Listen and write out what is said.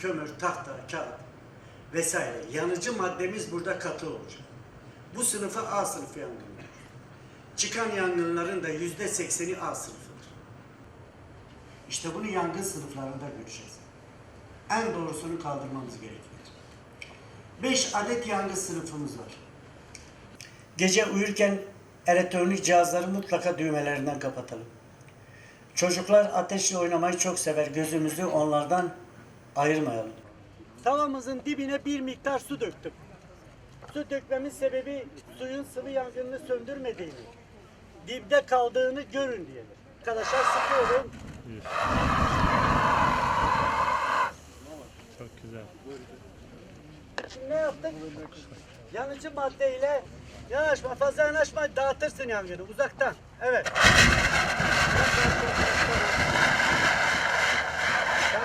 kömür, tahta, kağıt vesaire yanıcı maddemiz burada katı olacak. Bu sınıfa A sınıfı yangınlar. Çıkan yangınların da yüzde sekseni A sınıfıdır. İşte bunu yangın sınıflarında göreceğiz. En doğrusunu kaldırmamız gerekir. Beş adet yangın sınıfımız var. Gece uyurken elektronik cihazları mutlaka düğmelerinden kapatalım. Çocuklar ateşle oynamayı çok sever. Gözümüzü onlardan ayırmayalım. Tavamızın dibine bir miktar su döktüm. Su dökmemin sebebi suyun sıvı yangınını söndürmediğini, dibde kaldığını görün diye. Arkadaşlar sıkıyorum. Çok güzel. Şimdi ne yaptık? Yanıcı maddeyle yanaşma, fazla yanaşma, dağıtırsın yangını uzaktan. Evet.